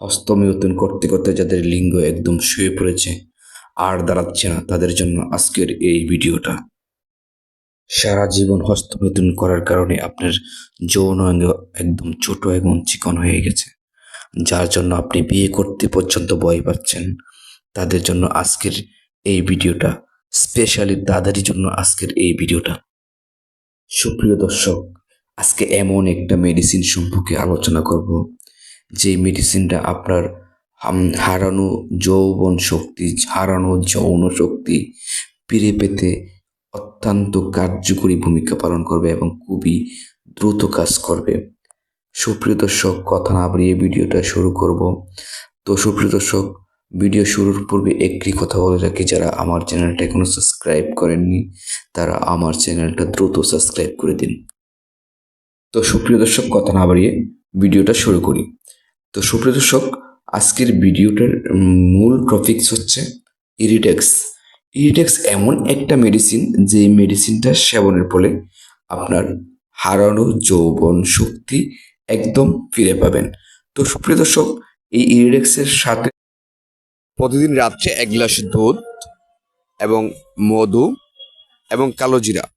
হস্তমিথুন করতে করতে যাদের লিঙ্গ একদম শুয়ে পড়েছে আর দাঁড়াচ্ছে না তাদের জন্য আজকের এই ভিডিওটা। সারা জীবন হস্তমিথুন করার কারণে আপনার যৌন অঙ্গ একদম ছোট এবং চিকন হয়ে গেছে। যার জন্য আপনি বিয়ে করতে পর্যন্ত ভয় পাচ্ছেন। তাদের জন্য আজকের এই ভিডিওটা, স্পেশালি তাদেরই জন্য আজকের এই ভিডিওটা। সুপ্রিয় দর্শক, আজকে এমন একটা মেডিসিন সম্পর্কে আলোচনা করব। যে মেডিসিনটা আপনার হারানো যৌবন শক্তি, হারানো যৌন শক্তি ফিরে পেতে অত্যন্ত কার্যকরী ভূমিকা পালন করবে এবং খুবই দ্রুত কাজ করবে। সুপ্রিয় দর্শক, কথা না বাড়িয়ে ভিডিওটা শুরু করব। তো সুপ্রিয় দর্শক, ভিডিও শুরুর পূর্বে একটি কথা বলে রাখি, যারা আমার চ্যানেলটা এখনও সাবস্ক্রাইব করেননি, তারা আমার চ্যানেলটা দ্রুত সাবস্ক্রাইব করে দিন। তো সুপ্রিয় দর্শক, কথা না বাড়িয়ে ভিডিওটা শুরু করি। তো সুপ্রিয় আজকের ভিডিওটার মূল টপিকস হচ্ছে ইরিডেক্স ইরিডেক্স এমন একটা মেডিসিন যে মেডিসিনটা সেবনের ফলে আপনার হারানো যৌবন শক্তি একদম ফিরে পাবেন। তো সুপ্রিয় এই ইরিডেক্সের সাথে প্রতিদিন রাত্রে এক গ্লাস দুধ এবং মধু এবং কালো জিরা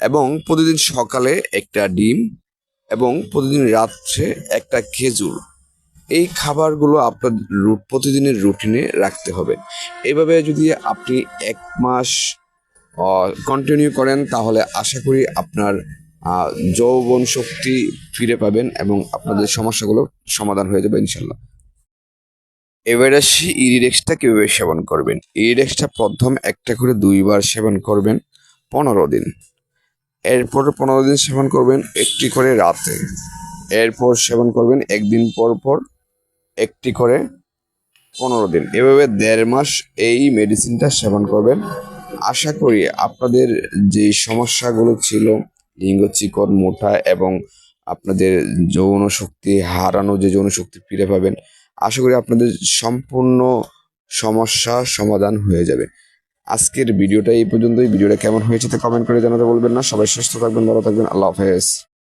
এবং প্রতিদিন সকালে একটা ডিম এবং প্রতিদিন রাত্রে একটা খেজুর এই খাবারগুলো আপনার রুট প্রতিদিনের রুটিনে রাখতে হবে। এভাবে যদি আপনি এক মাস কন্টিনিউ করেন, তাহলে আশা করি আপনার যৌবন শক্তি ফিরে পাবেন এবং আপনাদের সমস্যাগুলো সমাধান হয়ে যাবে ইনশাল্লাহ এবার আসি ইরিডেক্সটা কীভাবে সেবন করবেন? ইরিডেক্সটা প্রথম একটা করে দুইবার সেবন করবেন পনেরো দিন। এরপর পনেরো দিন সেবন করবেন একটি করে রাতে। এরপর সেবন করবেন একদিন পর পর একটি করে পনেরো দিন। এভাবে দেড় মাস এই মেডিসিনটা সেবন করবেন। আশা করি আপনাদের যে সমস্যাগুলো ছিল, লিঙ্গ চিকন, মোটা এবং আপনাদের যৌন শক্তি হারানো, যে যৌন শক্তি ফিরে পাবেন, আশা করি আপনাদের সম্পূর্ণ সমস্যা সমাধান হয়ে যাবে। আজকের ভিডিওটা এই পর্যন্তই। ভিডিওটা কেমন হয়েছে তা কমেন্ট করে জানাতে বলবেন না। সবাই সুস্থ থাকবেন, ভালো থাকবেন। আল্লাহ হাফেজ।